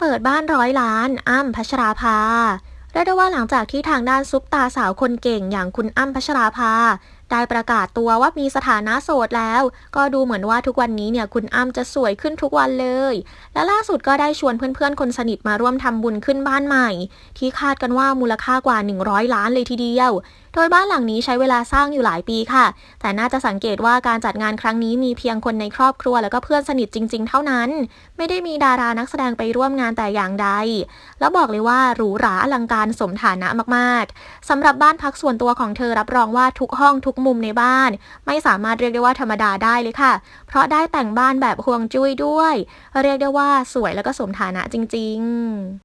เปิดบ้านร้อยล้าน อ้ำพัชราภาเรียกได้ว่าหลังจากที่ทางด้านซุปตาสาวคนเก่งอย่างคุณอ้ำพัชราภา ได้ประกาศตัวว่ามีสถานะโสดแล้ว ก็ดูเหมือนว่าทุกวันนี้เนี่ยคุณอ้ำจะสวยขึ้นทุกวันเลย และล่าสุดก็ได้ชวนเพื่อนๆ คนสนิทมาร่วมทำบุญขึ้นบ้านใหม่ ที่คาดกันว่ามูลค่ากว่า 100 ล้านเลยทีเดียว โดยบ้านหลังนี้ใช้เวลาสร้างอยู่หลายปีค่ะ แต่น่าจะสังเกตว่าการจัดงานครั้งนี้มีเพียงคนในครอบครัว แล้วก็เพื่อนสนิทจริง ๆ เท่านั้น ไม่ได้มีดารานักแสดงไปร่วมงานแต่อย่างใด แล้วบอกเลยว่าหรูหราอลังการสมฐานะมากๆสำหรับบ้านพักส่วนตัวของเธอรับรองว่าทุกห้องทุกมุมในบ้าน ไม่สามารถเรียกได้ว่าธรรมดาได้เลยค่ะ เพราะได้แต่งบ้านแบบฮวงจุ้ยด้วย เรียกได้ว่าสวยแล้วก็สมฐานะจริง ๆ